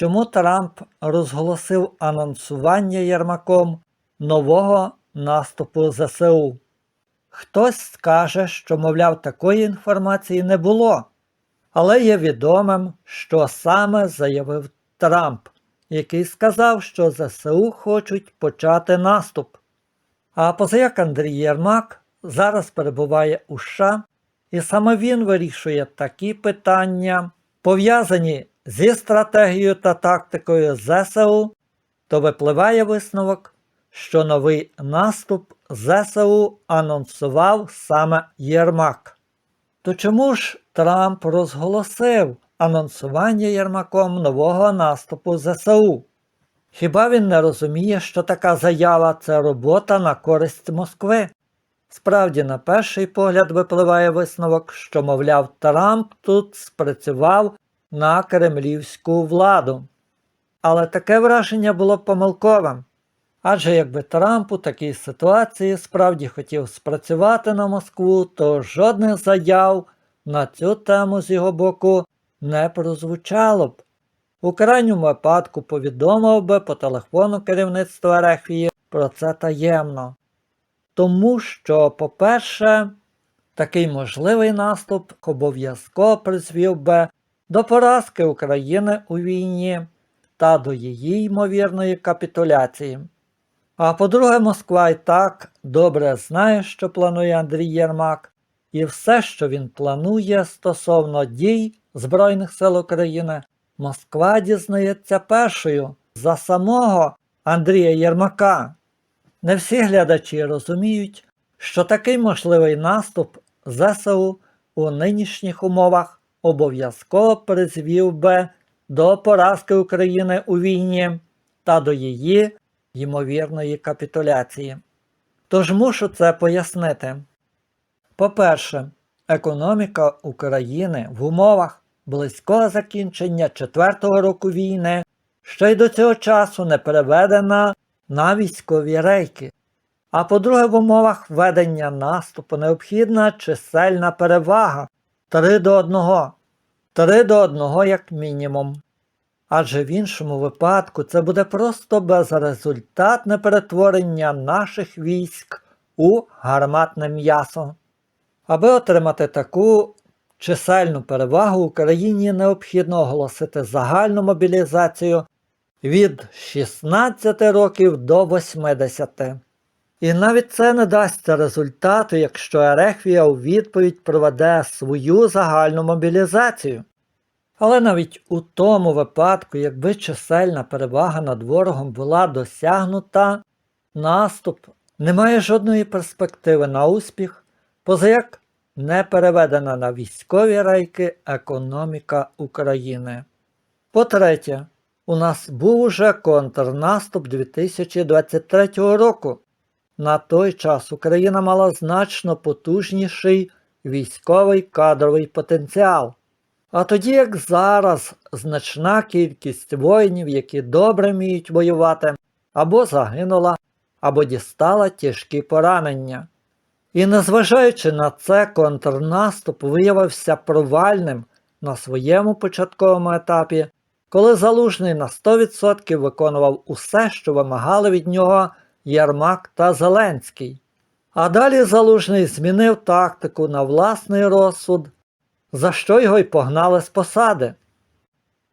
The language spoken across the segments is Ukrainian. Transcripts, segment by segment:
чому Трамп розголосив анонсування Єрмаком нового наступу ЗСУ. Хтось скаже, що, мовляв, такої інформації не було, але є відомим, що саме заявив Трамп, який сказав, що ЗСУ хочуть почати наступ. А позаяк Андрій Єрмак зараз перебуває у США, і саме він вирішує такі питання, пов'язані зі стратегією та тактикою ЗСУ, то випливає висновок, що новий наступ ЗСУ анонсував саме Єрмак. То чому ж Трамп розголосив анонсування Єрмаком нового наступу ЗСУ? Хіба він не розуміє, що така заява це робота на користь Москви? Справді, на перший погляд випливає висновок, що, мовляв, Трамп тут спрацював на кремлівську владу. Але таке враження було помилковим. Адже якби Трамп у такій ситуації справді хотів спрацювати на Москву, то жодних заяв на цю тему з його боку не прозвучало б. У крайньому випадку повідомив би по телефону керівництва Рехвії про це таємно. Тому що, по-перше, такий можливий наступ обов'язково призвів би до поразки України у війні та до її ймовірної капітуляції. А по-друге, Москва і так добре знає, що планує Андрій Єрмак, і все, що він планує стосовно дій Збройних сил України, Москва дізнається першою за самого Андрія Єрмака. Не всі глядачі розуміють, що такий можливий наступ ЗСУ у нинішніх умовах обов'язково призвів би до поразки України у війні та до її ймовірної капітуляції. Тож мушу це пояснити. По-перше, економіка України в умовах близького закінчення четвертого року війни ще й до цього часу не переведена на військові рейки. А по-друге, в умовах ведення наступу необхідна чисельна перевага 3 до 1. 3 до 1 як мінімум. Адже в іншому випадку це буде просто безрезультатне перетворення наших військ у гарматне м'ясо. Аби отримати таку чисельну перевагу Україні необхідно оголосити загальну мобілізацію від 16 років до 80. І навіть це не дасть результату, якщо Ерехвія у відповідь проведе свою загальну мобілізацію. Але навіть у тому випадку, якби чисельна перевага над ворогом була досягнута, наступ не має жодної перспективи на успіх, позаяк не переведена на військові рейки економіка України. По-третє, у нас був уже контрнаступ 2023 року. На той час Україна мала значно потужніший військовий кадровий потенціал. А тоді, як зараз, значна кількість воїнів, які добре вміють воювати, або загинула, або дістала тяжкі поранення. І незважаючи на це, контрнаступ виявився провальним на своєму початковому етапі, коли Залужний на 100% виконував усе, що вимагали від нього Єрмак та Зеленський. А далі Залужний змінив тактику на власний розсуд, за що його й погнали з посади.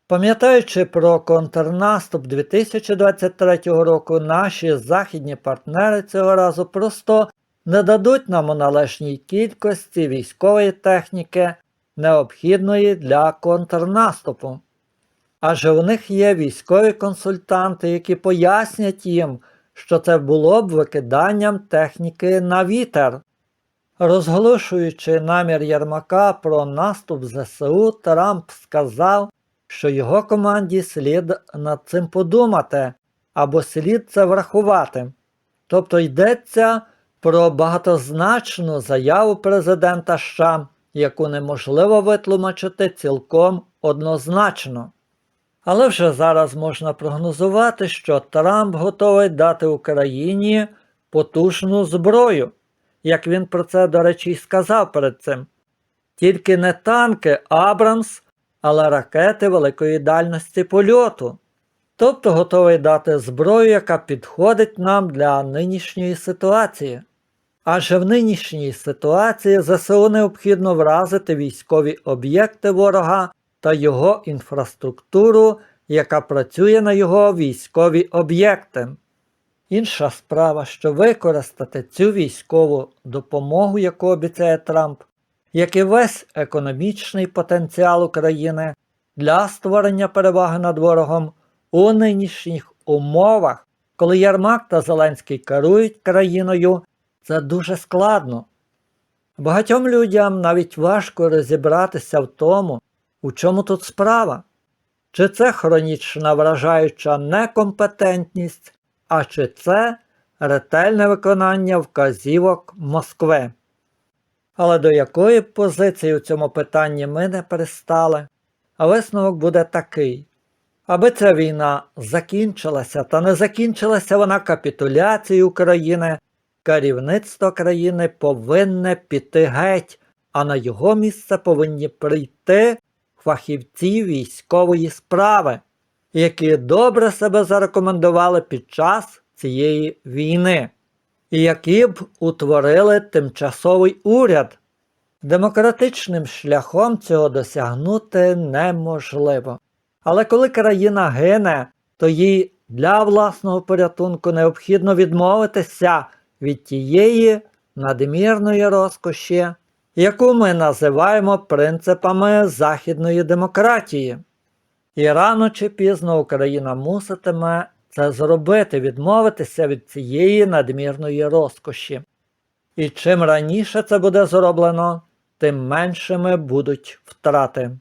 Пам'ятаючи про контрнаступ 2023 року, наші західні партнери цього разу просто не дадуть нам у належній кількості військової техніки, необхідної для контрнаступу. Адже у них є військові консультанти, які пояснять їм, що це було б викиданням техніки на вітер. Розголошуючи намір Єрмака про наступ ЗСУ, Трамп сказав, що його команді слід над цим подумати або слід це врахувати. Тобто йдеться про багатозначну заяву президента США, яку неможливо витлумачити цілком однозначно. Але вже зараз можна прогнозувати, що Трамп готовий дати Україні потужну зброю, як він про це, до речі, й сказав перед цим. Тільки не танки Абрамс, але ракети великої дальності польоту. Тобто готовий дати зброю, яка підходить нам для нинішньої ситуації. Адже в нинішній ситуації ЗСУ необхідно вразити військові об'єкти ворога та його інфраструктуру, яка працює на його військові об'єкти. Інша справа, що використати цю військову допомогу, яку обіцяє Трамп, як і весь економічний потенціал України для створення переваги над ворогом у нинішніх умовах, коли Ярмак та Зеленський керують країною, це дуже складно. Багатьом людям навіть важко розібратися в тому, у чому тут справа. Чи це хронічна вражаюча некомпетентність, а чи це ретельне виконання вказівок Москви. Але до якої позиції у цьому питанні ми не пристали, а висновок буде такий. Аби ця війна закінчилася, та не закінчилася вона капітуляцією України, керівництво країни повинне піти геть, а на його місце повинні прийти фахівці військової справи, які добре себе зарекомендували під час цієї війни, і які б утворили тимчасовий уряд. Демократичним шляхом цього досягнути неможливо. Але коли країна гине, то їй для власного порятунку необхідно відмовитися від тієї надмірної розкоші, яку ми називаємо принципами західної демократії. І рано чи пізно Україна муситиме це зробити, відмовитися від цієї надмірної розкоші. І чим раніше це буде зроблено, тим меншими будуть втрати.